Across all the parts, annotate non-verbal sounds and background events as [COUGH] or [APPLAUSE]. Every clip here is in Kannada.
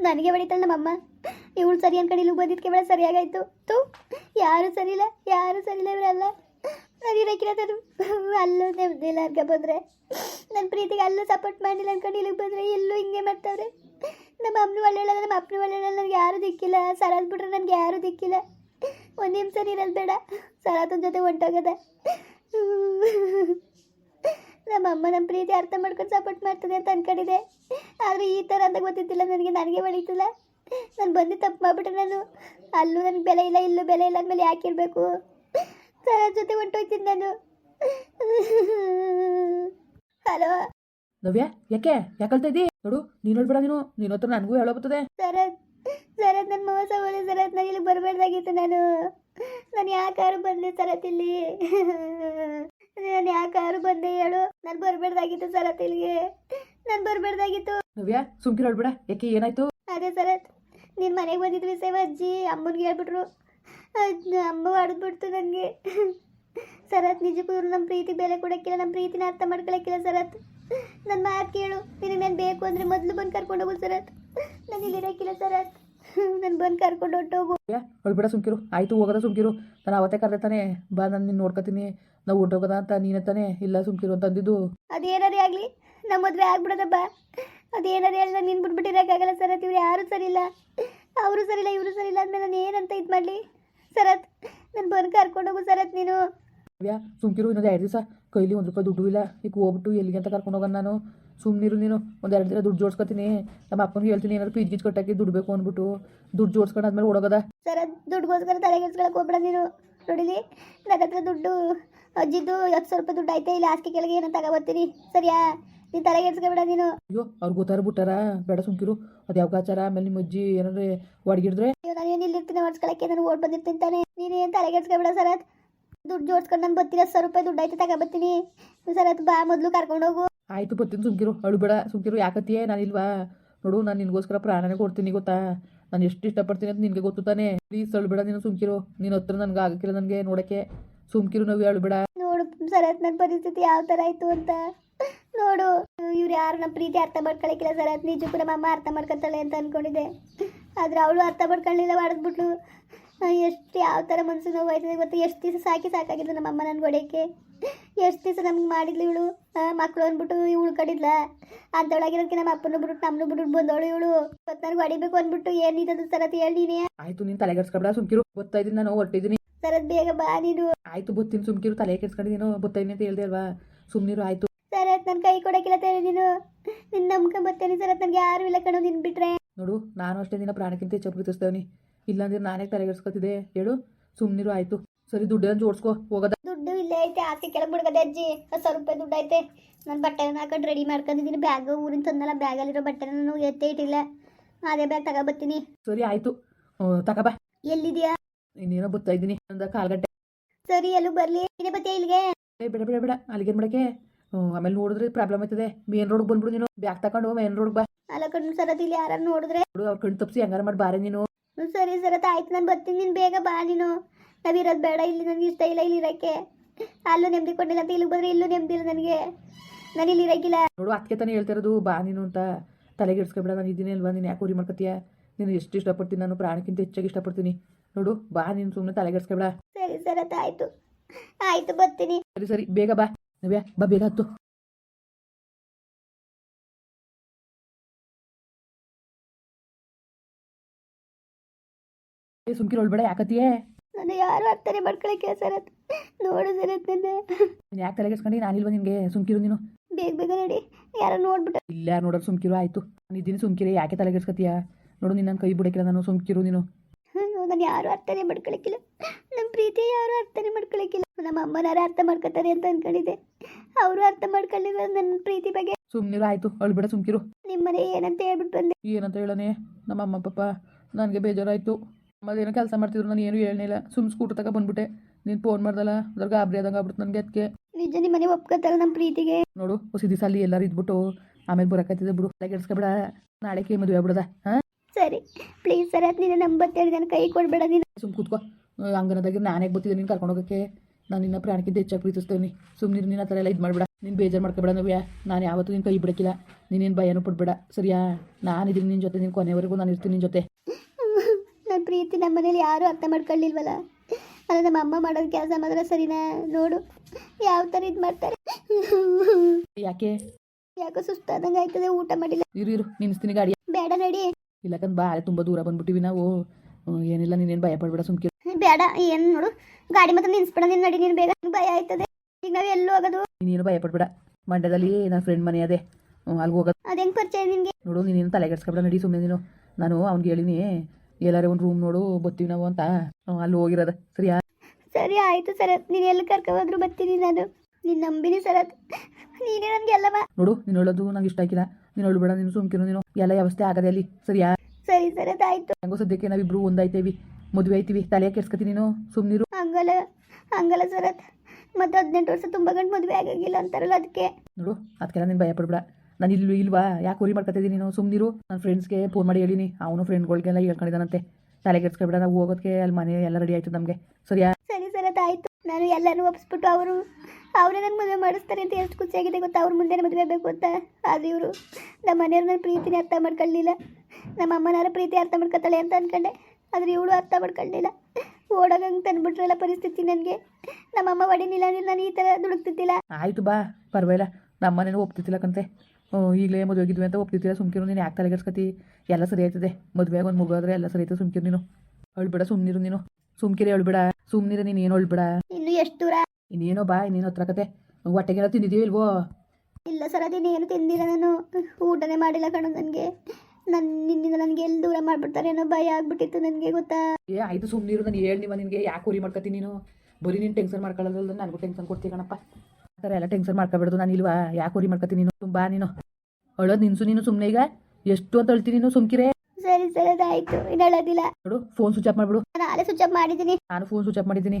ನನಗೆ ಹೊಡಿತಾಳೆ ನಮ್ಮಮ್ಮ. ಇವಳು ಸರಿ ಅನ್ಕೊಂಡು ಇಲ್ಲಿ ಬಂದಿದ್ದಕ್ಕೆ ಬೇಡ ಸರಿಯಾಗಾಯ್ತು. ತು ಯಾರು ಸರಿ ಇಲ್ಲ ಯಾರು ಸರಿ ಇಲ್ಲ ಇವರೆಲ್ಲ. ಸರಿ ಇರೋಕಿರೋದು ಅಲ್ಲೂ ನೆಮ್ಮದಿಲ್ಲ ಬಂದರೆ. ನನ್ನ ಪ್ರೀತಿಗೆ ಅಲ್ಲೂ ಸಪೋರ್ಟ್ ಮಾಡಿಲ್ಲ ಅನ್ಕೊಂಡು ಇಲ್ಲಿಗೆ ಬಂದರೆ ಎಲ್ಲೂ ಹಿಂಗೆ ಮಾಡ್ತಾವ್ರೆ. ನಮ್ಮ ಅಮ್ಮನೂ ಒಳ್ಳೆಲ್ಲ ನಮ್ಮ ಅಪ್ಪನೂ ಒಳ್ಳೆಯಲ್ಲ ನನಗೆ ಯಾರೂ ದಿಕ್ಕಿಲ್ಲ. ಸರಾದ್ ಬಿಟ್ರೆ ನನಗೆ ಯಾರು ದಿಕ್ಕಿಲ್ಲ. ಒಂದು ನಿಮಿಷ ನೀರಲ್ಲಿ ಬೇಡ ಸರಾತನ ಜೊತೆ ಹೊಂಟೋಗದ. ನಮ್ಮ ಅಮ್ಮ ನಮ್ಮ ಪ್ರೀತಿ ಅರ್ಥ ಮಾಡ್ಕೊಂಡು ಸಪೋರ್ಟ್ ಮಾಡ್ತದೆ ಅಂತ ಅನ್ಕೊಂಡಿದ್ದೆ. ಆದರೆ ಈ ಥರ ಅಂತ ಗೊತ್ತಿದ್ದಿಲ್ಲ ನನಗೆ ನನಗೆ ಹೊಡಿತಿಲ್ಲ ನಾನು ಬಂದು ತಪ್ಪು ಮಾಡ್ಬಿಟ್ಟೆ ನಾನು. ಅಲ್ಲೂ ನನಗೆ ಬೆಲೆ ಇಲ್ಲ ಇಲ್ಲೂ ಬೆಲೆ ಇಲ್ಲ ಅಂದಮೇಲೆ ಯಾಕೆ ಇರಬೇಕು? ಸರ ಜೊತೆ ಹೊಂಟೋಗ್ತೀನಿ ನಾನು. ಹಲೋ ನವ್ಯ ಯಾಕೆ? ಯಾಕಲ್ತಾ ಇದ್ದಿ? ನೋಡು ನೀನು ಹೇಳ್ಬೇಡ ನೀನು. ನಿನ್ನ ಹತ್ರ ನನಗೂ ಸರತ್ ಸರತ್ ನನ್ನ ಮೋಸ ಹೋದೆ ಸರತ್ ನಾನು ಇಲ್ಲಿ ಬರಬಾರ್ದಾಗಿತ್ತು ನಾನು. ನಾನು ಯಾಕಾರು ಬಂದೆ ಸರತ್ ಇಲ್ಲಿ. ನಾನು ಯಾಕಾರು ಬಂದೆ ಹೇಳು? ನಾನು ಬರಬಾರ್ದಾಗಿತ್ತು ಸರತ್ ಇಲ್ಲಿಗೆ. ನಾನು ಬರ್ಬೇಡ್ದಾಗಿತ್ತು. ನವ್ಯ ಸುಮ್ಕಿರ ಹೇಳ್ಬೇಡ ಯಾಕೆ ಏನಾಯ್ತು? ಅದೇ ಸರತ್ ನಿನ್ನ ಮನೆಗೆ ಬಂದಿದ್ವಿ ಸೇವ ಅಜ್ಜಿ ಅಮ್ಮನಿಗೆ ಹೇಳ್ಬಿಟ್ರು. ಅದ್ ಅಮ್ಮ ಹೊಡೆದ್ಬಿಡ್ತು ನನಗೆ ಸರತ್ ನಿಜಕ್ಕೂ ನಮ್ಮ ಪ್ರೀತಿ ಬೆಲೆ ಕೊಡೋಕ್ಕಿಲ್ಲ ನಮ್ಮ ಪ್ರೀತಿನ ಅರ್ಥ ಮಾಡ್ಕೊಳಕ್ಕಿಲ್ಲ ಸರತ್. ನನ್ನ ಮಾತು ಕೇಳು ನಿನಗೆ ನಾನು ಬೇಕು ಅಂದರೆ ಮೊದಲು ಬಂದು ಕರ್ಕೊಂಡು ಹೋಗು ಸರತ್. ನಾನು ಇಲ್ಲಿ ಇರೋಕ್ಕಿಲ್ಲ ಸರತ್. [LAUGHS] ನಾನು ಬಂದು ಕರ್ಕೊಂಡು ಹೊಟ್ಟೋಗು ನವ್ಯ ಬಿಡ ಸುಮ್ಕಿರು. ಆಯ್ತು ಹೋಗೋದ ಸುಮ್ಕಿರು. ನಾನು ಅವತ್ತೇ ಕರೆದೆ ತಾನೆ. ಬಾ ನಾನು ನಿನ್ನ ನೋಡ್ಕೊತೀನಿ. ನಾವು ಹೊಂಟೋಗೋದ ಅಂತ ನೀನೇ ತಾನೆ. ಇಲ್ಲ ಸುಮ್ಕಿರು ಅಂತ ಅಂದಿದ್ದು. ಅದೇನಾರೇ ಆಗ್ಲಿ? ನಮ್ಮ ಮದುವೆ ಆಗ್ಬಿಡೋದಪ್ಪ ಅದೇನಾರೇ ಆಗಲಿ ನಾನು ನಿನ್ನ ಬಿಟ್ಬಿಟ್ಟಿರೋಕ್ಕಾಗಲ್ಲ ಸರತ್ ಇವ್ರು ಯಾರೂ ಸರಿಯಿಲ್ಲ ಅವರು ಸರಿಯಿಲ್ಲ ಇವರು ಸರಿಯಿಲ್ಲ ಅಂದ್ಮೇಲೆ ನಾನು ಏನಂತ ಇದು ಮಾಡಲಿ? ಸರತ್ ನಾನು ಬಂದು ಕರ್ಕೊಂಡು ಹೋಗು ಸರತ್ ನೀನು. ಸುಮ್ಕಿರು ಇನ್ನೊಂದು ಎರಡು ದಿವಸ. ಕೈಲಿ ಒಂದು ರೂಪಾಯಿ ದುಡ್ಡು ಇಲ್ಲ. ಈಗ ಹೋಗ್ಬಿಟ್ಟು ಎಲ್ಲಿಗೆ ಅಂತ ಕರ್ಕೊಂಡು ಹೋಗೋಣ ನಾನು. ಸುಮ್ಮನಿರು ನೀನು. ಒಂದು ಎರಡು ದಿನ ದುಡ್ಡು ಜೋಡ್ಸ್ಕೊತೀನಿ. ನಮ್ಮ ಅಪ್ಪನಿಗೆ ಹೇಳ್ತೀನಿ ಏನಾದ್ರು ಪೀಜ್ ಗೀಜ್ ಕಟ್ಟಾಕಿ ದುಡ್ಡು ಬೇಕು ಅಂದ್ಬಿಟ್ಟು ದುಡ್ಡು ಜೋಡ್ಸ್ಕೊಂಡು ಆದ್ಮೇಲೆ ಓಡೋಗದ. ಸರ್ ದುಡ್ಡುಗೋಸ್ಕರ ತಲೆಗೆಡ್ಸ್ಕೊಳಕ್ಕೆ ಹೋಗ್ಬೇಡ ನೀನು. ನೋಡಿಲಿ ನನ್ನ ಹತ್ರ ದುಡ್ಡು ಅಜ್ಜಿದ್ದು ಹತ್ತು ಸಾವಿರ ರೂಪಾಯಿ ದುಡ್ಡು ಐತೆ ಇಲ್ಲಿ ಹಾಸಿಗೆ ಕೆಳಗೆ ಏನೋ ತಗೋಬರ್ತೀನಿ. ಸರಿಯಾ? ನೀನು ತಲೆಗೆಡ್ಸ್ಕೊಬೇಡ ನೀನು. ಅಯ್ಯೋ ಅವ್ರು ಗೊತ್ತಾರ ಬಿಟ್ಟಾರ? ಬೇಡ ಸುಮ್ಕಿರು. ಅದು ಯಾವ ಕಾಚಾರ ಆಮೇಲೆ ನಿಮ್ಮ ಅಜ್ಜಿ ಏನಾದ್ರೆ ಒಡಗಿಡಿದ್ರೆ ಅಯ್ಯೋ ನಾನು ಏನು ಇಲ್ಲಿರ್ತೀನಿ ಹೊಡ್ಸ್ಕೊಳಕ್ಕೆ ನಾನು ಓಡ್ ಬಂದಿರ್ತೀನಿ ತಾನೆ. ನೀನು ಏನು ತಲೆಗೆಡ್ಸ್ಕೊಬೇಡ ಸರತ್ ದುಡ್ಡು ಜೋಡ್ಸ್ಕೊಂಡು ನಾನು ಬರ್ತೀನಿ ಹತ್ತು ಸಾವಿರ ರೂಪಾಯಿ ದುಡ್ಡು ಐತೆ ಸರ್ ಸರತ್ ಬಾ ಮೊದಲು ಕರ್ಕೊಂಡು ಹೋಗು ಆಯ್ತು ಬರ್ತೀನಿ ಸುಮ್ಕಿರು. ಅಳುಬೇಡ ಸುಮ್ಕಿರು, ಯಾಕತ್ತಿಯೇ? ಇಲ್ವಾ? ನೋಡು, ನಾನು ನಿನಗೋಸ್ಕರ ಪ್ರಾಣನೇ ಕೊಡ್ತೀನಿ ಗೊತ್ತಾ? ನಾನು ಎಷ್ಟು ಇಷ್ಟಪಡ್ತೀನಿ ಅಂತ ನಿನಗೆ ಗೊತ್ತು ತಾನೇ. ಪ್ಲೀಸ್ ಅಳುಬೇಡ ನೀನು ಸುಮ್ಕಿರು. ನಿನ್ನ ಹತ್ರ ನನಗೆ ಆಗಕ್ಕಿಲ್ಲ ನನಗೆ ನೋಡೋಕ್ಕೆ. ಸುಮ್ಕಿರು ನಾವು ಅಳುಬೇಡ ನೋಡು, ಸರತ್ ನನ್ನ ಪರಿಸ್ಥಿತಿ ಯಾವ ಥರ ಆಯಿತು ಅಂತ. ನೋಡು, ಇವ್ರು ಯಾರು ನಮ್ಮ ಪ್ರೀತಿ ಅರ್ಥ ಮಾಡ್ಕೊಳಕ್ಕಿಲ್ಲ ಸರತ್. ನಿಜಕ್ಕೂ ನಮ್ಮ ಅಮ್ಮ ಅರ್ಥ ಮಾಡ್ಕೊತಾಳೆ ಅಂತ ಅಂದ್ಕೊಂಡಿದ್ದೆ ಆದರೆ ಅವಳು ಅರ್ಥ ಮಾಡ್ಕೊಳ್ಳಿಲ್ಲ ಮಾಡಿದ್ಬಿಟ್ಲು. ಎಷ್ಟು ಯಾವ ಥರ ಮನಸ್ಸು ನೋವು ಆಯ್ತದೆ ಗೊತ್ತಾ? ಎಷ್ಟು ದಿವಸ ಸಾಕಿ ಸಾಕಾಗಿದ್ದು ನಮ್ಮ ಅಮ್ಮ ನನ್ನ ಹೊಡೆಯೋಕ್ಕೆ ಎಷ್ಟು ದಿವಸ ನಮ್ಗೆ ಮಾಡಿದ್ಲು ಇವಳು? ಮಕ್ಕಳು ಅಂದ್ಬಿಟ್ಟು ಇವಳು ಕಡಿದ್ಲ ಅಂತೊಳಗಿರೋದಕ್ಕೆ ನಮ್ಮ ಅಪ್ಪನ ಬಿಟ್ಟು ನಮ್ಮನ್ನು ಬಿಟ್ಟು ಬಂದವಳು ಇವಳು. ಇವತ್ತು ನನಗೆ ಹೊಡಿಬೇಕು ಅಂದ್ಬಿಟ್ಟು ಏನಿದ್ದದು ಸರತ್ ನೀನೇ. ಆಯ್ತು ನೀನು ತಲೆ ಕೆಡ್ಸ್ಕೊಬೇಡ ಸುಮ್ಕಿರು. ಗೊತ್ತಾ ಇದ್ದೀನಿ ನಾನು ಹೊರಟಿದ್ದೀನಿ. ಸರತ್ ಬೇಗ ಬಾ ನೀನು. ಆಯ್ತು ಬತ್ತೀನಿ ಸುಮ್ಕಿರು. ತಲೆ ಕೆಡ್ಸ್ಕೊಂಡಿದ್ದೀನೋ ಗೊತ್ತಾಯಿನಿ ಅಂತ ಹೇಳ್ದೆ ಅಲ್ವಾ? ಸುಮ್ನಿರು ಆಯ್ತು. ಸರತ್ ನನ್ನ ಕೈ ಕೊಡಕ್ಕಿಲ್ಲ ತೇಳಿ ನೀನು. ನಿನ್ನ ನಂಬ್ಕೊಂಡ್ ಬರ್ತೇನೆ ಸರತ್ ನನಗೆ ಯಾರು ಇಲ್ಲ ಕಣೋ ನಿನ್ ಬಿಟ್ರೆ. ನೋಡು ನಾನು ಅಷ್ಟೇ ನಿನ್ನ ಪ್ರಾಣಕ್ಕಿಂತ ಹೆಚ್ಚು ಪ್ರೀತಿಸ್ತೇವನಿ ಇಲ್ಲಾಂದ್ರೆ ನಾನೇ ತಲೆಗೆಡ್ಸ್ಕೊತಿದ್ದೆ ಹೇಳು? ಸುಮ್ನಿರು ಆಯ್ತು. ಸರಿ ದುಡ್ಡನ್ನು ಜೋಡ್ಸ್ಕೋ ಹೋಗೋದ? ದುಡ್ಡು ಇಲ್ಲೇ ಐತೆ ಆಸೆ ಕೆಳಗೆ ಬಿಡ್ಗದೆ ಅಜ್ಜಿ. ಹತ್ತು ಸಾವಿರ ರೂಪಾಯಿ ದುಡ್ಡು ಐತೆ. ನಾನು ಬಟ್ಟೆನ ಹಾಕೊಂಡು ರೆಡಿ ಮಾಡ್ಕೊಂಡಿದ್ದೀನಿ ಬ್ಯಾಗ್ ಊರಿನ ತಂದಲ್ಲ ಬ್ಯಾಗಲ್ಲಿರೋ ಬಟ್ಟೆನ ನಾನು ಎತ್ತೇ ಇಟ್ಟಿಲ್ಲ. ಅದೇ ಬ್ಯಾಗ್ ತಗೊಬತ್ತೀನಿ. ಸರಿ ಆಯ್ತು. ತಗೋಬಾ. ಎಲ್ಲಿದ್ಯಾ? ಇನ್ನೇನೋ ಬರ್ತಾ ಇದ್ದೀನಿ ಒಂದು ಕಾಲ್ಗಟ್ಟೆ. ಸರಿ ಎಲ್ಲೂ ಬರ್ಲಿ. ಇದೆ ಬತ್ತೆ ಇಲ್ಲಿಗೆ? ಏ ಬೇಡ ಬೇಡ ಬೇಡ. ಅಲ್ಲಿಗೇನು ಮಾಡಕ್ಕೆ? ಆಮೇಲೆ ನೋಡಿದ್ರೆ ಪ್ರಾಬ್ಲಮ್ ಆಯ್ತದೆ. ಮೇನ್ ರೋಡ್ ಬಂದ್ಬಿಡು ನೀನು. ಬ್ಯಾಗ್ ತಗೊಂಡು ಮೇನ್ ರೋಡ್ ಬಾ. ಅಲ್ಲ ಕಣ್ಣು ಸರತ್ ಇಲ್ಲಿ ಯಾರು ನೋಡಿದ್ರೆ? ಅವ್ರ ಕಣ್ಣು ತಪ್ಪಿಸಿ ಹಂಗಾರ ಮಾಡಿ ಬಾರೆ ನೀನು. ಸರಿ ಸರತ್ ಆಯ್ತು. ನಾನು ಬರ್ತೀನಿ ನೀನು ಬೇಗ ಬಾ ನೀನು. ನಾವಿರೋದು ಬೇಡ ಇಲ್ಲಿ ನನಗೆ ಇಷ್ಟ ಇಲ್ಲ ಇಲ್ಲಿ ಇರೋಕ್ಕೆ. ಅಲ್ಲೂ ನೆಮ್ಮದಿ ಕೊಟ್ಟಿಲ್ಲ ಅಂತ ಇಲ್ಲಿಗೆ ಬಂದರೆ ಇಲ್ಲೂ ನೆಮ್ಮದಿಲ್ಲ ನನಗೆ. ನಾನು ಇಲ್ಲಿ ಇರೋಕ್ಕಿಲ್ಲ. ನೋಡು ಅದಕ್ಕೆ ತಾನೇ ಹೇಳ್ತಿರೋದು ಬಾ ನೀನು ಅಂತ. ತಲೆಗೆ ಇಡ್ಸ್ಕೊಬೇಡ ನಾನು ಇದ್ದೀನಿ ಅಲ್ವಾ ನೀನು ಯಾಕೆ ಊರಿ ಮಾಡ್ಕೊತೀಯ? ನೀನು ಎಷ್ಟು ಇಷ್ಟಪಡ್ತೀನಿ ನಾನು ಪ್ರಾಣಕ್ಕಿಂತ ಹೆಚ್ಚಾಗಿ ಇಷ್ಟಪಡ್ತೀನಿ. ನೋಡು ಬಾ ನೀನು ಸುಮ್ಮನೆ ತಲೆಗೆಡ್ಸ್ಕೊಬೇಡ ಸರಿ ಸರತ್ ಆಯ್ತು. ಆಯ್ತು ಬರ್ತೀನಿ. ಸರಿ ಸರಿ ಬೇಗ ಬಾ. ನವ್ಯ ಬಾ ಬೇಗ ಹತ್ತು. ಏ ಸುಮ್ಕಿರು ಹೊಳ್ಬೇಡ ಯಾಕತಿಯೇ ನಾನು ಯಾರು ಅರ್ಥನೇ ಮಾಡ್ಕೊಳಕ್ಕೆ ಸರತ್? ನೋಡು ಸರತ್ ನನ್ನ. ನೀನು ಯಾಕೆ ನಾನು ಇಲ್ವ ನಿಮಗೆ ಸುಮ್ಕಿರು ನೀನು. ಬೇಗ ಬೇಗ ನಡಿ. ಯಾರೋ ನೋಡ್ಬಿಟ್ಟು ಇಲ್ಲ ನೋಡೋರು ಸುಮ್ಕಿರು ಆಯಿತು. ನಾನು ಇದ್ದೀನಿ ಸುಮ್ಕಿರಿ ಯಾಕೆ ತಲೆಗೆಡ್ಸ್ಕೊತೀಯ ನೋಡು ನಿನ್ನ ಕೈ ಬಿಡಕ್ಕಿಲ್ಲ ನಾನು ಸುಮ್ಕಿರು ನೀನು. ನಾನು ಯಾರು ಅರ್ಥನೇ ಮಾಡ್ಕೊಳಕ್ಕಿಲ್ಲ. ನಮ್ಮ ಪ್ರೀತಿ ಯಾರು ಅರ್ಥನೇ ಮಾಡ್ಕೊಳಕ್ಕಿಲ್ಲ. ನಮ್ಮ ಅಮ್ಮನಾರು ಅರ್ಥ ಮಾಡ್ಕೊತಾರೆ ಅಂತ ಅನ್ಕೊಂಡಿದ್ದೆ. ಅವರು ಅರ್ಥ ಮಾಡ್ಕೊಳ್ಳಿಲ್ಲ ನನ್ನ ಪ್ರೀತಿ ಬಗ್ಗೆ. ಸುಮ್ಮನಿರು ಆಯಿತು. ಅಳ್ಬೇಡ ಸುಮ್ಕಿರು. ನಿಮ್ಮನೆ ಏನಂತ ಹೇಳ್ಬಿಟ್ಟು ಬಂದೆ. ಏನಂತ ಹೇಳನೆ? ನಮ್ಮ ಅಮ್ಮ ಪಾಪ ನನಗೆ ಬೇಜಾರಾಯಿತು. ಅದೇನೋ ಕೆಲಸ ಮಾಡ್ತಿದ್ರು ನಾನು ಏನು ಹೇಳಲಿಲ್ಲ ಸುಮ್ ಸ್ಕೂಟರ್ ತಗ ಬಂದ್ಬಿಟ್ಟೆ. ನೀನ್ ಫೋನ್ ಮಾಡ್ದಲ್ಲ? ಅದ್ರ ಗಾಬರಿ ಆದಂಗ ಆಗ್ಬಿಡ್ತು ನನಗೆ ಅದಕ್ಕೆ ನಿಜ ನಿಮ್ಮನೆ ಒಪ್ಕೊತಾರ ನಮ್ಮ ಪ್ರೀತಿಗೆ? ನೋಡು ಹೊಸ ದಿವಸ ಅಲ್ಲಿ ಎಲ್ಲರೂ ಇದ್ಬಿಟ್ಟು ಆಮೇಲೆ ಬರೋಕತ್ತಿದೆ ಬಿಡು. ತಲೆಗೆಡ್ಸ್ಕೊಬೇಡ ನಾಳೆ ಕೈ ಮದುವೆ ಆಗ್ಬಿಡದ ಹಾಂ? ಸರಿ. ಪ್ಲೀಸ್ ಸರತ್ ನೀನು ನಂಬತ್ತೇಳಿ ನನ್ನ ಕೈ ಕೊಡ್ಬೇಡ ನೀನು. ಸುಮ್ ಕೂತ್ಕೋ. ಅಂಗನದಾಗಿ ನಾನೇ ಬರ್ತಿದ್ದೆ ನೀನು ಕರ್ಕೊಂಡು ಹೋಗೋಕ್ಕೆ? ನಾನು ನಿನ್ನ ಪ್ರಾಣಕ್ಕಿಂತ ಹೆಚ್ಚಾಗಿ ಪ್ರೀತಿಸ್ತೇನೆ ಸುಮ್ಮನೆ ನೀನು ಆ ಥರ ಎಲ್ಲ ಇದು ಮಾಡ್ಬೇಡ. ನೀನು ಬೇಜಾರು ಮಾಡ್ಕೊಬೇಡ ನವ್ಯ. ನಾನು ಯಾವತ್ತೂ ನಿನ್ನ ಕೈ ಬಿಡಕ್ಕಿಲ್ಲ. ನೀನೇನು ಭಯನೂ ಪಡ್ಬೇಡ. ಸರಿಯಾ? ನಾನಿದ್ದೀನಿ ನಿನ್ನ ಜೊತೆ ನಿನ್ನ ಕೊನೆವರೆಗೂ ನಾನು ಇರ್ತೀನಿ ನಿನ್ನ ಜೊತೆ. ನನ್ನ ಪ್ರೀತಿ ನಮ್ಮ ಮನೇಲಿ ಯಾರೂ ಅರ್ಥ ಮಾಡ್ಕೊಳ್ಳಿಲ್ವಲ್ಲ? ಅಲ್ಲ ನಮ್ಮ ಅಮ್ಮ ಮಾಡೋದು ಕೆಲಸ ಮಾತ್ರ ಸರಿನಾ? ನೋಡು ಯಾವ ಥರ ಇದು ಮಾಡ್ತಾರೆ? ಯಾಕೆ? ಯಾಕೋ ಸುಸ್ತಾದಂಗೆ ಆಯ್ತದೆ ಊಟ ಮಾಡಿಲ್ಲ. ಇರು ಇರು ನಿನ್ಸ್ತೀನಿ ಗಾಡಿ. ಬೇಡ ನಡಿ. ಇಲ್ಲಕಂದ್ ಬಾಳೆ ತುಂಬಾ ದೂರ ಬಂದ್ಬಿಟ್ಟಿವಿ ನಾವು. ಹ್ಮ್, ಏನಿಲ್ಲ ನೀನೇನು ಭಯ ಪಡ್ಬೇಡ ಸುಮ್ಕಿ ಬೇಡ ಏನು ನೋಡು. ಗಾಡಿ ಮಾತ್ರ ನಿನ್ಸ್ಬೇಡ ನೀನು ನಡಿ ನೀನು ಬೇಗ. ಭಯ ಆಯ್ತದೆ. ಈಗ ನಾವು ಎಲ್ಲೂ ಹೋಗೋದು. ನೀನೇನು ಭಯ ಪಡ್ಬೇಡ. ಮಂಡ್ಯದಲ್ಲಿ ನನ್ನ ಫ್ರೆಂಡ್ ಮನೆ ಅದೇ. ಅಲ್ಲಿ ಅಲ್ಗೆ ಹೋಗೋದು. ಅದು ಹೆಂಗೆ ಪರಿಚಯ ನಿನಗೆ? ನೋಡು ನೀನೇನು ತಲೆಗೆಡ್ಸ್ಕೊಬೇಡ ನಡಿ ಸುಮ್ಮನೆ ನೀನು. ನಾನು ಅವ್ನಿಗೆ ಹೇಳಿನಿ ಎಲ್ಲಾರೇ ಒಂದು ರೂಮ್ ನೋಡು ಬರ್ತೀವಿ ನಾವು ಅಂತ. ಅಲ್ಲಿ ಹೋಗಿರೋದು. ಸರಿಯಾ? ಸರಿ ಆಯ್ತು ಸರತ್. ನೀನು ಎಲ್ಲಿ ಕರ್ಕೊಬೋದ್ರು ಬರ್ತೀನಿ ನಾನು. ನೀನು ನಂಬಿನಿ ಸರತ್. ನೀನೇ ನನಗೆ ಎಲ್ಲವ. ನೋಡು ನೀನು ಹೇಳೋದು ನಂಗೆ ಇಷ್ಟ ಆಗಿಲ್ಲ. ನೀನು ಹೇಳಬೇಡ ನೀನು ಸುಮ್ಕಿರು ನೀನು ಎಲ್ಲ ವ್ಯವಸ್ಥೆ ಆಗದೆ ಅಲ್ಲಿ. ಸರಿಯಾ? ಸರಿ ಸರ್ ಆಯ್ತು. ಹಂಗೋ ಸದ್ಯಕ್ಕೆ ನಾವಿಬ್ರು ಒಂದಾಯ್ತೇವಿ. ಮದುವೆ ಆಯ್ತೀವಿ. ತಲೆ ಕೆಡ್ಸ್ಕತಿ ನೀನು ಸುಮ್ನಿರು. ಹಂಗಲ್ಲ ಹಂಗಲ್ಲ ಸರತ್. ಮತ್ತೆ ಹದಿನೆಂಟು ವರ್ಷ ತುಂಬ ಗಂಟು ಮದುವೆ ಆಗಿಲ್ಲ ಅಂತಾರಲ್ಲ ಅದಕ್ಕೆ ನೋಡು ಅದಕ್ಕೆಲ್ಲ ನೀನು ಭಯ ಪಡ್ಬೇಡ ನಾನು ಇಲ್ಲೂ ಇಲ್ವಾ? ಯಾಕೆ ಉರಿ ಮಾಡ್ಕೊತಿದ್ದೀನಿ ನೀನು? ಸುಮ್ಮನಿರು ನನ್ನ ಫ್ರೆಂಡ್ಸ್ಗೆ ಫೋನ್ ಮಾಡಿ ಹೇಳಿನಿ. ಅವನು ಫ್ರೆಂಡ್ಗಳಿಗೆಲ್ಲ ಹೇಳ್ಕೊಂಡಿದ್ದಾನಂತೆ ತಲೆ ಕೆಡ್ಸ್ಕೊಬೇಡ ನಾವು ಹೋಗೋದಕ್ಕೆ ಅಲ್ಲಿ ಮನೆ ಎಲ್ಲ ರೆಡಿ ಆಯಿತು ನಮಗೆ. ಸರಿಯಾ? ಸರಿ ಸರ್ ಅದಾಯಿತು ನಾನು ಎಲ್ಲರೂ ಒಪ್ಪಿಸ್ಬಿಟ್ಟು ಅವರು ಅವರೇ ನನ್ನ ಮದುವೆ ಮಾಡಿಸ್ತಾರೆ ಅಂತ ಎಷ್ಟು ಖುಷಿಯಾಗಿದೆ ಗೊತ್ತಾ? ಅವ್ರ ಮುಂದೆ ಮದುವೆ ಬೇಕು ಅಂತ. ಆದರೆ ಇವರು ನಮ್ಮ ಮನೆಯವ್ರು ನನ್ನ ಪ್ರೀತಿನೇ ಅರ್ಥ ಮಾಡ್ಕೊಳ್ಳಿಲ್ಲ ನಮ್ಮ ಅಮ್ಮನಾರ ಪ್ರೀತಿ ಅರ್ಥ ಮಾಡ್ಕೊತಾಳೆ ಅಂತ ಅನ್ಕೊಂಡೆ. ಆದರೆ ಇವಳು ಅರ್ಥ ಮಾಡ್ಕೊಳ್ಳಿಲ್ಲ ಓಡೋಗಂಗೆ ತಂದ್ಬಿಟ್ರಲ್ಲ ಪರಿಸ್ಥಿತಿ ನನಗೆ. ನಮ್ಮಮ್ಮ ಹೊಡಿನಿಲ್ಲ ಅಂದ್ರೆ ನಾನು ಈ ಥರ ದುಡುಕ್ತಿದ್ದಿಲ್ಲ. ಆಯಿತು ಬಾ ಪರವಾಗಿಲ್ಲ. ನಮ್ಮ ಮನೇನು ಒಪ್ತಿದ್ದಿಲ್ಲ ಕಂತೆ. ಈಗಲೇ ಮದುವೆ ಆಗಿದ್ವಿ ಅಂತ ಒಪ್ತಿದ್ದೀರ ಸುಮ್ಕಿರು ನೀನು ಯಾಕೆ ತಲೆಗೆಡ್ಸ್ಕತಿ ಎಲ್ಲ ಸರಿ ಆಯ್ತದೆ. ಮದುವೆಗೆ ಒಂದು ಮುಗೋದ್ರೆ ಎಲ್ಲ ಸರಿ ಆಯ್ತದೆ ಸುಮ್ಕಿರು ನೀನು. ಅಳ್ಬೇಡ ಸುಮ್ನಿರು ನೀನು. ಸುಮ್ಕಿರಿ ಅಳ್ಬೇಡ. ಸುಮ್ಮನಿರ ನೀನು ಏನು ಅಳ್ಬೇಡ. ಇನ್ನು ಎಷ್ಟು ದೂರ? ಇನ್ನೇನೋ ಬಾ ಇನ್ನೇನು ಹತ್ರ ಕತೆ. ಹೊಟ್ಟೆಗೆಲ್ಲ ತಿಂದಿದ್ದೀವಿ ಇಲ್ವೋ? ಇಲ್ಲ ಸರ್ ಅದೇನೇನು ತಿಂದಿಲ್ಲ ನಾನು. ಊಟನೇ ಮಾಡಿಲ್ಲ ಕಣೋ ನನಗೆ. ನನ್ನ ನಿನ್ನಿಂದ ನನಗೆ ಎಲ್ಲಿ ದೂರ ಮಾಡ್ಬಿಡ್ತಾರೆ ಏನೋ ಭಯ ಆಗ್ಬಿಟ್ಟಿತ್ತು ನನಗೆ ಗೊತ್ತಾ? ಏ ಆಯ್ತು ಸುಮ್ನಿರು ನಾನು ಹೇಳಿ ನಿಮ್ಮ ನಿನಗೆ ಯಾಕೆ ಉರಿ ಮಾಡ್ಕತಿ ನೀನು? ಬರೀ ನೀನು ಟೆನ್ಷನ್ ಮಾಡ್ಕೊಳ್ಳೋದಲ್ಲ ನನಗೂ ಟೆನ್ಷನ್ ಕೊಡ್ತೀನಿ ಕಣಪ್ಪ. ಥರ ಎಲ್ಲ ಟೆನ್ಷನ್ ಮಾಡ್ಕೊಬೇಡ್ದು. ನಾನು ಇಲ್ವಾ? ಯಾಕೆ ಉರಿ ಮಾಡ್ಕೋತೀನಿ ನೀನು? ತುಂಬಾ ನೀನು. ಅಳೋದು ನಿನ್ಸು ನೀನು ಸುಮ್ಮನೆ ಈಗ. ಎಷ್ಟು ಅಂತ ಅಳ್ತೀನಿ ನೀನು ಸುಮ್ಕಿರೆ. ಸರಿ ಸರಿ ಅದಾಯ್ತು ಇನ್ನು ಹೇಳೋದಿಲ್ಲ. ನೋಡು ಫೋನ್ ಸ್ವಿಚ್ ಆಫ್ ಮಾಡ್ಬಿಡು. ನಾನು ಅಲ್ಲೇ ಸ್ವಿಚ್ ಆಫ್ ಮಾಡಿದ್ದೀನಿ. ನಾನು ಫೋನ್ ಸ್ವಿಚ್ ಆಫ್ ಮಾಡಿದ್ದೀನಿ.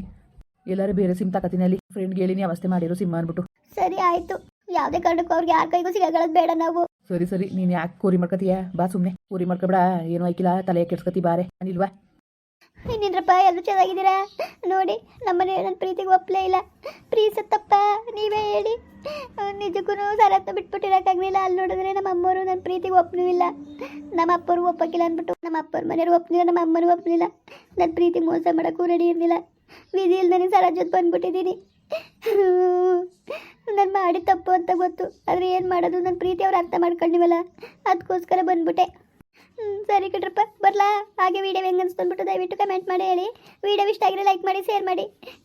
ಎಲ್ಲರೂ ಬೇರೆ ಸಿಮ್ ತಕತೀನಿ ಅಲ್ಲಿ. ಫ್ರೆಂಡ್ಗೆ ಹೇಳಿನಿ ಅವಸ್ಥೆ ಮಾಡಿರೋ ಸಿಮ್ ಅಂದ್ಬಿಟ್ಟು ಸರಿ ಆಯ್ತು. ಯಾವುದೇ ಕಾರಣಕ್ಕೂ ಅವ್ರಿಗೆ ಯಾರ ಕೈಗೂ ಸಿಗಗಳದ್ ಬೇಡ ನಾವು. ಸರಿ ಸರಿ. ನೀನು ಯಾಕೆ ಕೋರಿ ಮಾಡ್ಕತೀಯ? ಬಾ ಸುಮ್ಮನೆ ಕೋರಿ ಮಾಡ್ಕೊಬೇಡ. ಏನೋ ಆಯ್ಕಿಲ್ಲ ತಲೆ ಕೆಡ್ಸ್ಕತಿ ಬಾರೆ. ನಾನಿಲ್ವಾ ಇನ್ನೇನ್ರಪ್ಪ, ಎಲ್ಲರೂ ಚೆನ್ನಾಗಿದ್ದೀರಾ? ನೋಡಿ, ನಮ್ಮನೆ ನನ್ನ ಪ್ರೀತಿಗೆ ಒಪ್ಪಲೇ ಇಲ್ಲ. ಪ್ರೀಸತ್ತಪ್ಪ ನೀವೇ ಹೇಳಿ. ನಿಜಕ್ಕೂ ಸರತ್ನ ಬಿಟ್ಬಿಟ್ಟಿರೋಕ್ಕಾಗಲಿಲ್ಲ. ಅಲ್ಲಿ ನೋಡಿದ್ರೆ ನಮ್ಮ ಅಮ್ಮವರು ನನ್ನ ಪ್ರೀತಿಗೆ ಒಪ್ಪನೂ ಇಲ್ಲ. ನಮ್ಮ ಅಪ್ಪರು ಒಪ್ಪಕ್ಕಿಲ್ಲ ಅಂದ್ಬಿಟ್ಟು ನಮ್ಮ ಅಪ್ಪರ ಮನೆಯವ್ರು ಒಪ್ಪಲಿಲ್ಲ ನಮ್ಮ ಅಮ್ಮನೂ ಒಪ್ಪಲಿಲ್ಲ ನನ್ನ ಪ್ರೀತಿ ಮೋಸ ಮಾಡೋಕ್ಕೂ ರೆಡಿ ಇರಲಿಲ್ಲ. ವಿಧಿ ಇಲ್ದೇ ಸರ ಜೊತೆ ಬಂದ್ಬಿಟ್ಟಿದ್ದೀನಿ. ನಾನು ಮಾಡಿ ತಪ್ಪು ಅಂತ ಗೊತ್ತು. ಆದರೆ ಏನು ಮಾಡೋದು? ನನ್ನ ಪ್ರೀತಿ ಅವ್ರು ಅರ್ಥ ಮಾಡ್ಕೊಂಡಿವಲ್ಲ ಅದಕ್ಕೋಸ್ಕರ ಬಂದ್ಬಿಟ್ಟೆ. ಸರಿ ಕಣ್ರಪ್ಪ, ಬರಲಾ? ಹಾಗೆ ವಿಡಿಯೋ ಹೆಂಗೆ ಅನ್ಸ್ಕೊಂಡ್ಬಿಟ್ಟು ದಯವಿಟ್ಟು ಕಮೆಂಟ್ ಮಾಡಿ ಹೇಳಿ. ವಿಡಿಯೋ ಇಷ್ಟ ಆಗಿದ್ರೆ ಲೈಕ್ ಮಾಡಿ ಶೇರ್ ಮಾಡಿ.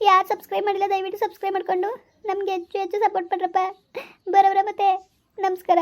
ಯಾರು ಸಬ್ಸ್ಕ್ರೈಬ್ ಮಾಡಿಲ್ಲ, ದಯವಿಟ್ಟು ಸಬ್ಸ್ಕ್ರೈಬ್ ಮಾಡಿಕೊಂಡು. ನಮಗೆ ಹೆಚ್ಚು ಹೆಚ್ಚು ಸಪೋರ್ಟ್ ಮಾಡ್ರಪ್ಪ ಬರೋವ್ರ ಮತ್ತೆ, ನಮಸ್ಕಾರ.